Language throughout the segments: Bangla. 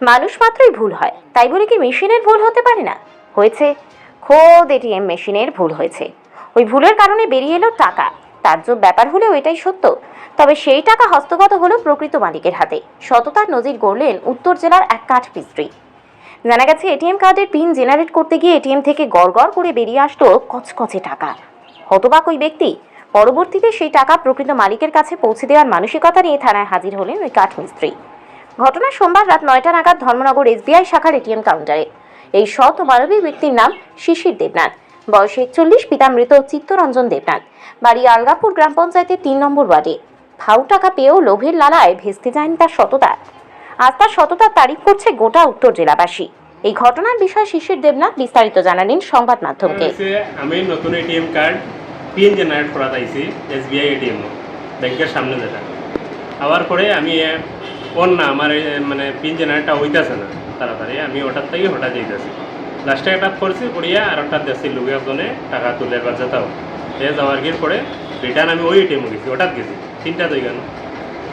মানুষ মাত্রই ভুল হয়। তাই বলে কি মেশিনের ভুল হতে পারে না? হয়েছে। খোদ এটিএম মেশিনের ভুল হয়েছে। ওই ভুলের কারণে বেরিয়ে এলো টাকা। তাজ্জব ব্যাপার হলেও এটাই সত্য। তবে সেই টাকা হস্তগত হলো প্রকৃত মালিকের হাতে। সততার নজির গড়লেন উত্তর জেলার এক কাঠ মিস্ত্রি জানা গেছে, এটিএম কার্ডের পিন জেনারেট করতে গিয়ে এটিএম থেকে গড়গড় করে বেরিয়ে আসলো কচকচে টাকা। হতবাক ওই ব্যক্তি। পরবর্তীতে সেই টাকা প্রকৃত মালিকের কাছে পৌঁছে দেওয়ার মানসিকতা নিয়ে থানায় হাজির হলেন ওই কাঠ মিস্ত্রি ঘটনা সোমবার রাত নয়টা নাগাদ ধর্মনগর এসবিআই শাখার এটিএম কাউন্টারে। এই সৎ ও মানবী ব্যক্তির নাম শিশির দেবনাথ। বয়স একচল্লিশ, পিতা মৃত চিত্তরঞ্জন দেবনাথ। বাড়ি আলগাপুর গ্রাম পঞ্চায়েতের তিন নম্বর ওয়ার্ডে। ফাউ টাকা পেয়েও লোভের লালায় ভেস্তে যায়নি তার সততা। আজ তার সততার তারিফ করছে গোটা উত্তর জেলাবাসী। এই ঘটনার বিষয়ে শিশির দেবনাথ বিস্তারিত জানালেন সংবাদ মাধ্যমকে। আমি নতুন এটিএম কার্ড পিন জেনারেট করা চাইছি এসবিআই এটিএম ব্যাংকের সামনে যেটা। আবার পরে আমি ওর না, আমার মানে পিন জেনারেটটা হইতেছে না, তাড়াতাড়ি। আমি ওটার থেকে হঠাৎ যেতেছি লাস্টে একটা করছি, করিয়া আর একটা দেশি লোকের জন্য টাকা তুলে এবার যেতাম এ যাওয়ার গিয়ে পরে রিটার্ন আমি ওই এটিএমে গেছি, ওটাত গেছি, তিনটা দুই গেল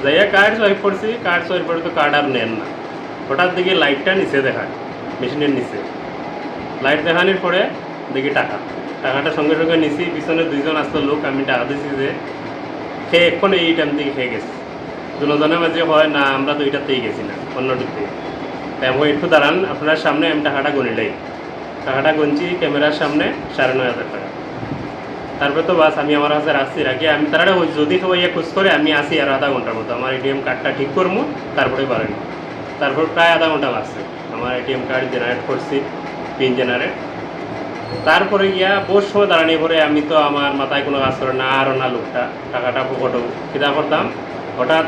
যাইয়া কার্ড সোয়াইপ করছি কার্ড সোয়াইপ করে তো কার্ড আর নেন না। হঠাৎ দিকে লাইটটা নিচে দেখায় মেশিনের নিচে। লাইট দেখানোর পরে দেখি টাকা। টাকাটা সঙ্গে সঙ্গে নিছি, পিছনে দুইজন আসতো লোক, আমি টাকা দিছি যে, সে এক্ষণ এই টাইম থেকে খেয়ে গেছি। দুজনের মাঝে হয় না, আমরা তো এইটাতেই গেছি না অন্যটির থেকে তাই একটু দাঁড়ান, আপনার সামনে আমি টাকাটা গণিলাই টাকাটা গুনছি, ক্যামেরার সামনে সাড়ে নয় হাজার টাকা। তারপরে তো বাস, আমি আমার কাছে রাখছি, রাখি, আমি তারা ওই যদি সবাই খোঁজ করে, আমি আসি আর আধা ঘণ্টার মতো। আমার এটিএম কার্ডটা ঠিক করব, তারপরে পারেন তারপর প্রায় আধা ঘণ্টা বাসছে আমার এটিএম কার্ড জেনারেট করছি পিন জেনারেট তারপরে গিয়া বহু সময় দাঁড়ানি, পরে আমি তো আমার মাথায় কোনো কাজ করে না আরও না লোকটা। টাকাটা ফটো কিতা করতাম। হঠাৎ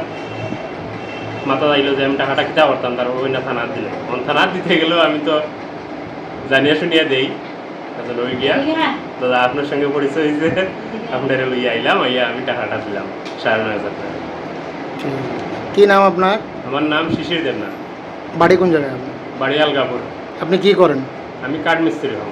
মাথা যাইলো যে আমি টাকাটা খেতে পারতাম তারপর ওই না থানার দিলে। অন থানার দিতে গেলেও আমি তো জানিয়ে শুনিয়ে দেই। আসলে ওই গিয়া। দাদা আপনার সঙ্গে পরিচয় হয়েছে আপনার লইয়া আইলাম আইয়া আমি টাকাটা দিলাম সাড়ে নয় হাজার টাকা। কি নাম আপনার আমার নাম শিশির দেবনাথ বাড়ি কোন জায়গায় আপনার বাড়ি আলগাপুর আপনি কি করেন আমি কাঠ মিস্ত্রি হব